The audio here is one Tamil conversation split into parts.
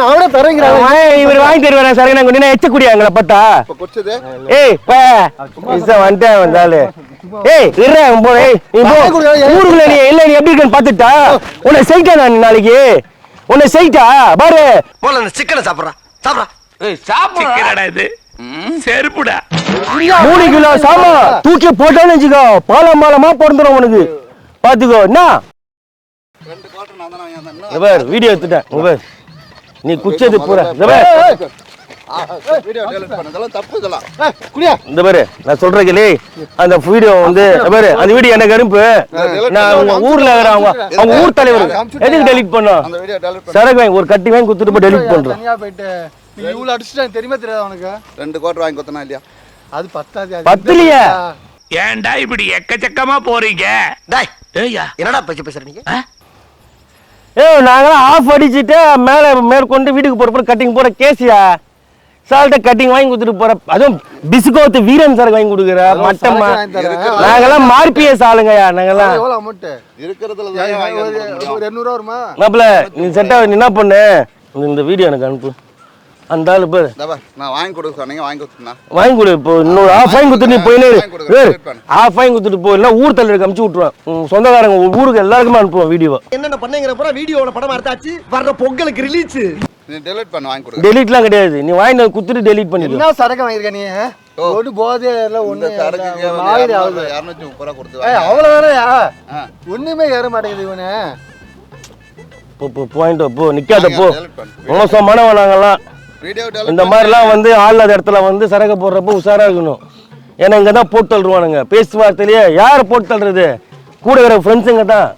அவனே தரங்கிறான் இவர் வாங்கி தருவாரா சரக்கு நான் இப்ப குடிச்சது ஏய் பா. இசை வந்துட்டேன் வந்தாலு ஏய் இருடா போ ஏய் நீ போ. ஊருக்குள்ள நீ இல்ல நீ எப்படி இருக்கன்னு பார்த்துட்டா? உன்னை செய்யிட்டா நான் நாளைக்கு. உன்னை செய்யிட்டா பாரு. போல அந்த சிக்கனை ஏய் சாப்பிடுறா. இது. செருப்புடா. மூணு கிலோ சாமா. தூக்கி போட்டான்னு வச்சுக்கோ. பாலம் பாலமா பிறந்துடும் உனக்கு. பாத்துக்கோ என்ன? வந்தேன் வீடியோ எடுத்துட்டேன். நீ குச்சது பூரா. இந்த இந்த பாரு நான் சொல்றேன் கேளு. அந்த வீடியோ வந்து பாரு அந்த வீடியோ எனக்கு அனுப்பு நான் ஊர்ல அவங்க அவங்க ஊர் தலைவர். எதுக்கு டெலிட் பண்ணோம்? அந்த வீடியோ டெலிட் பண்ண. சரக்கு வாங்கி ஒரு கட்டி வாங்கி குத்துட்டு போய் டெலிட் பண்றோம். தனியா போயிட்டு. நீ இவ்வளவு அடிச்சுட்டேன் தெரியுமா தெரியாது அவனுக்கு ரெண்டு குவார்டர் வாங்கி கொடுத்தனா இல்லையா? அது பத்தாது பத்துலையே? ஏன்டா இப்படி எக்கச்சக்கமா போறீங்க? டேய் என்னடா பேச்சு பேசுற நீங்க? ஏ நாங்களாம் ஆஃப் அடிச்சுட்டு மேலே மேற்கொண்டு வீட்டுக்கு போற கட்டிங் போற கேசியா? சால்ட்ட கட்டிங் வாங்கி கொடுத்துட்டு போற அதுவும் பிஸ்கோத்து வீரன் சரக்கு வாங்கி கொடுக்குற மட்டமா. நாங்கெல்லாம் மார்பிஎஸ் ஆளுங்கய்யா நாங்கெல்லாம். இருக்கிறதுல நீ செட் ஆகுது நீ என்ன பண்ணு? இந்த வீடியோ எனக்கு அனுப்பு. அந்த ஆளு பேர். நான் வாங்கி கொடுக்க சொன்னீங்க வாங்கி கொடுத்தேன் வாங்கி கொடு இப்போ இன்னொரு ஆஃப் வாங்கி கொடுத்துட்டு நீ போயினே பண்ணு. ஆஃப் வாங்கி கொடுத்துட்டு போ இல்லை ஊர் தலைவருக்கு அமுச்சு விட்ருவேன் உன் சொந்தக்காரங்க ஊருக்கு எல்லாருக்குமே அனுப்புவேன் வீடியோவை என்னென்ன பண்ணீங்கிற பூரா வீடியோல படம் எடுத்தாச்சு வர்ற பொங்கலுக்கு ரிலீஸ் நீ டெலிட் பண்ண வாங்கி கொடுக்க டெலிட்லாம் கிடையாது. நீ வாங்கி வந்து குத்துட்டு டெலிட் பண்ணிடு. என்ன சரக்கு வாங்கியிருக்க நீ? ஒண்ணு போதே இல்ல இந்த ஒண்ணு ஒரு மாதிரி ஆகுது. இரநூத்தி முப்பது ரூபா கொடுத்து. அவ்வளவு வேறையா ஆ. ஒண்ணுமே ஏற மாட்டேங்குது இவனு. போ பாயிண்ட் போ. நிக்காத போ. delete இந்த மாதிரிலாம் வந்து ஆளாத இடத்துல வந்து சரக்கு போடுறப்ப உஷாரா இருக்கணும். ஏன்னா இங்கே தான் போட்டு தள்ளுவானுங்க. பேச்சு வார்த்தையிலேயே யார் போட்டு தள்ளுறது? கூட இருக்கிற ஃப்ரெண்ட்ஸுங்க தான்.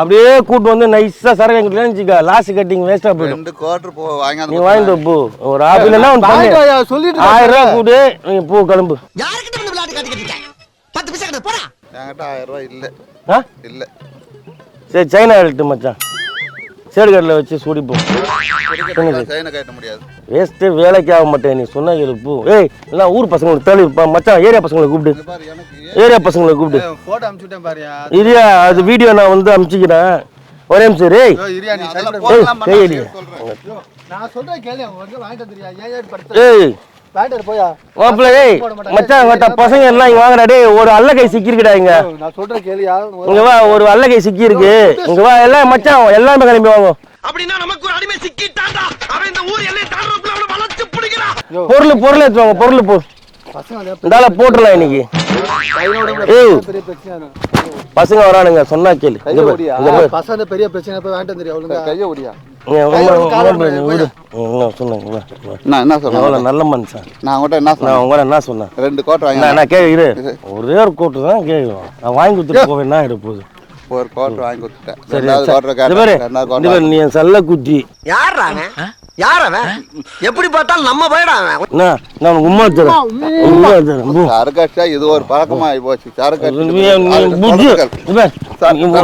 அப்படியே கூட்டு வந்து நைஸாக சரக்கு எங்கிட்ட வச்சுக்க லாஸ்ட் கட்டிங் வேஸ்ட்டாக போயிடும். ரெண்டு குவார்டர் போ வாங்கி நீ வாங்கிட்டு போ. ஒரு ஆப்பிள் என்ன ஒன்று வாங்கிட்டு பண்ணு வாயா, சொல்லிட்டு ஆயிரம் ரூபா கூடு. நீ போ கிளம்பு. பத்து பைசா கிட்ட போடா. என்கிட்ட ஆயிரம் ரூபாய் இல்ல. ஆ? இல்ல. சரி சைனா எடுத்து மச்சான். சேடுகட்டில் வச்சு சூடிப்போம். சைனை கட்ட முடியாது. வேஸ்ட்டு வேலைக்கு ஆக மாட்டேன் நீ சொன்ன கேளு போ. ஏய் எல்லாம் ஊர் பசங்களுக்கு தேடி மச்சான் ஏரியா பசங்களை கூப்பிடு. இந்த பாரு எனக்கு ஏரியா பசங்களை கூப்பிடு. போட்டோ அனுப்பிச்சுட்டேன் பாரியா. இரியா அது வீடியோ நான் வந்து அனுப்பிச்சிக்கிறேன் ஒரே நிமிஷம் இரு. ஏய். மாப்பிள்ள ஏய் மச்சான் மத்த பசங்க எல்லாம் இங்க வாங்கடா டேய் ஒரு அல்லகை சிக்கிருக்குடா இங்க. நான் சொல்றேன் கேளியா? இங்க வா ஒரு அல்லகை சிக்கி இருக்கு இங்க வா எல்லாம் மச்சான் எல்லாமே கிளம்பி வாங்க. அப்படின்னா நமக்கு ஒரு அடிமை சிக்கிட்டான்டா. அவன் இந்த ஊர் எல்லையை தாண்டறதுக்குள்ள அவனை வளைச்சு பிடிக்கிறான் பொருள் பொருள் எடுத்துவாங்க பொருள் போ. இந்தால போட்டுடலாம் இன்னைக்கு. ஏய். பசங்க வரானுங்க சொன்னா கேளு. பசங்க பெரிய பிரச்சனை போய் வாங்கிட்டு வந்துறியா ஒழுங்கா. கைய ஓடியா? ஒரே ஒரு கோட்டு தான் வாங்கி கொடுத்துட்டு போவேன் என்ன ஆகிட போகுது ஒரு குவார்டர் வாங்கி கொடுத்துட்டேன். ரெண்டாவது கேட்டேன் நீ செல்ல குட்டி. யார் அவன்? யார் அவன்? எப்படி பார்த்தாலும் நம்ம பயடா அவன். என்ன நான் உம்மா தரேன். உம்மா இது ஒரு பழக்கமா ஆகி போச்சு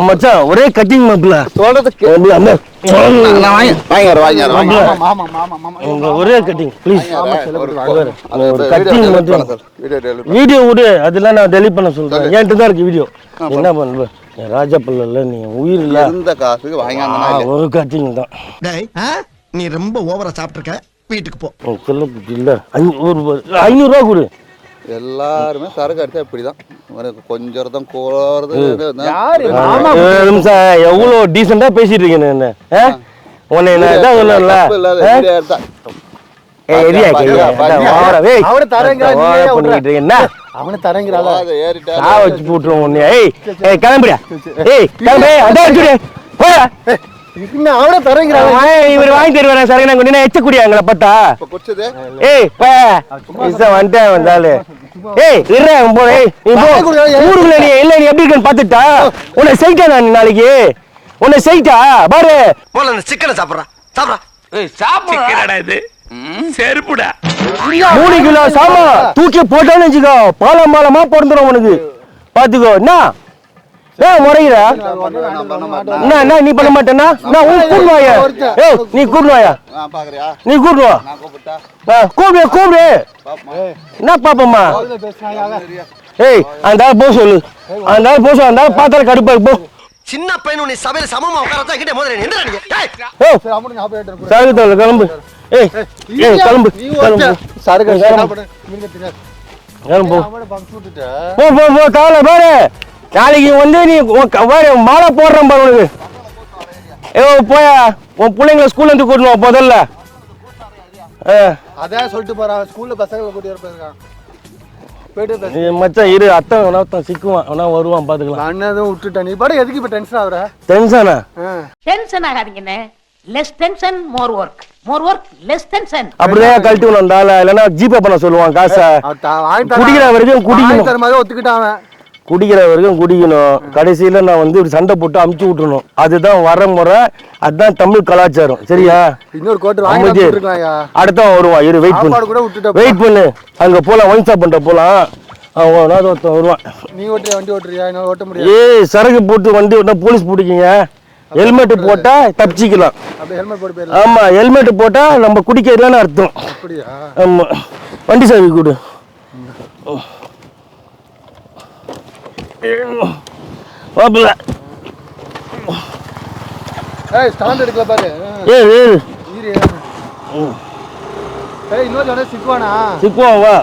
மச்சான் ஒரே கட்டிங் ஒரே ப்ளீஸ் வீடியோ cutting delete மட்டும். பண்ண சார். வீடியோ delete பண்ண. வீடியோ விடு அதெல்லாம் நான் டெலிட் பண்ண சொல்றேன். என்கிட்ட தான் இருக்கு வீடியோ. என்ன பண்ணுவ என் ராஜா பிள்ளை நீ உயிர் இல்ல இருந்த காசுக்கு வாங்கி? ஒரு கட்டிங் தான் டேய் நீ ரொம்ப ஓவரா சாப்பிட்டுருக்க வீட்டுக்கு போ செல்ல இல்ல ஒரு ஐநூறுரூவா கொடு எல்லாருமே சரக்கு அடிச்சா இப்படிதான் கொஞ்சம் தான் கோறது நிமிஷம் எவ்வளோ டீசெண்டாக பேசிட்டு இருக்கேன் என்ன? உன்னை நான் இதான் சொல்லல ஓவரா ஏன் பண்ணிக்கிட்டு இருக்க என்ன அவனை தரேங்கிறாளா ஏறிட்டா. சா வச்சு போட்டுருவோம் உன்னை ஏய் ஏய் கிளம்பிடா. ஏய் கிளம்பு. அதான் வச்சுடு போடா இன்னும் அவனை தரேங்கிறாளா இவர் வாங்கி தருவாரா சரக்கு நான் இப்ப குடிச்சது? ஏய் பா. இசை வந்துட்டேன் வந்தாலு ஏய் இருடா போ. ஏய் நீ போ. ஊருக்குள்ள நீ இல்ல நீ எப்படி இருக்கன்னு பார்த்துட்டா? உன்னை செய்யிட்டா நான் நாளைக்கு. உன்னை செய்யிட்டா பாரு. போல அந்த சிக்கனை சாப்பிட்றான் சாப்பிட்றான் ஏய் சாப்பிடுறா. இது. செருப்புடா. மூணு கிலோ சாமா தூக்கி போட்டான்னு வச்சுக்கோ. பாலம் பாலமா பிறந்துடும் உனக்கு. பாத்துக்கோ. என்ன? ஏ முறையில. என்ன என்ன நீ பண்ண மாட்டேன்னா? நான் உன் கூட்டு வாயா ஏய் நீ கூட்டு வாயா நீ கூட்டு வா ஆ, கூப்பிடு கூப்பிடு. என்ன பாப்பம்மா? ஏய் அந்த போ சொல்லு. அந்த போ சொல்லு. அந்த பாத்திரம் கடுப்பாக்கு போ. சின்ன பையன் உன்னை சபையில சமமா உட்கார கிட்ட முதல்ல எந்திரா நீங்க ஏய், ஓ! சரி அமௌண்ட் நான் போய் எடுத்துறேன் சாகு தோல கிளம்பு. ஏய் ஏய் கிளம்பு நீ கிளம்பு. சரக்கு. கிளம்பு. போ. போ போ கவலை பாரு. நாளைக்கு வந்து நீ பாரு மாலை போடுறேன் பாரு உனக்கு. ஏ போயா. உன் பிள்ளைங்கள ஸ்கூல்ல இருந்து கூட்டணும் முதல்ல. ஆ, அதான் சொல்லிட்டு போறான் ஸ்கூல்ல பசங்களை கூட்டி வர போயிருக்கான். போயிட்டு மச்சான் இரு அத்தான் வேணா ஒருத்தன் சிக்குவான் வேணா வருவான் பாத்துக்கலாம். நான் என்னதும் விட்டுட்டேன். நீ பாடு எதுக்கு இப்ப டென்ஷன் ஆகுற? டென்ஷனா. Tension ஆகாதீங்கண்ணே less tension more work more work less tension அப்படிதான் கழட்டி விடணும் இல்லைன்னா ஜிபே பண்ண சொல்லுவான் காசை. குடிக்கிற வரைக்கும் தர மாதிரி ஒத்துக்கிட்டான் அவன். குடிக்கிற வரைக்கும் குடிக்கணும். கடைசியில நான் வந்து ஒரு சண்டை போட்டு அமுச்சு விட்டுறணும். அதுதான் வர முறை அதுதான் தமிழ் கலாச்சாரம். சரியா? இன்னொரு கோட்டு அடுத்தவன் வருவான். இரு வெயிட் பண்ணு. வெயிட் பண்ணு. அங்க போலாம் ஒயின் ஷாப் பண்ணிட்ட போலாம். அவன் ஒருத்தன் வருவான். நீ ஓட்டுறியா வண்டி ஓட்டுறியா? என்னால ஓட்ட முடியாது. ஏய் சரக்கு போட்டு வண்டி விட்டா போலீஸ் பிடிக்குங்க. ஹெல்மெட் போட்டா தப்பிச்சிக்கலாம். அப்படியே ஹெல்மெட் போட்டு போயிடலாம். ஆமா ஹெல்மெட் போட்டா நம்ம குடிக்கிறதுலன்னு அர்த்தம். அப்படியா? ஆமா. வண்டி சாவி கொடு. வாப்பில்ல ஏய் ஸ்டாண்ட் எடுக்கல பாரு. ஏய் ஏய். இரு ஏய் இன்னொரு சொன்ன சிக்குவானா? சிக்குவான் வா.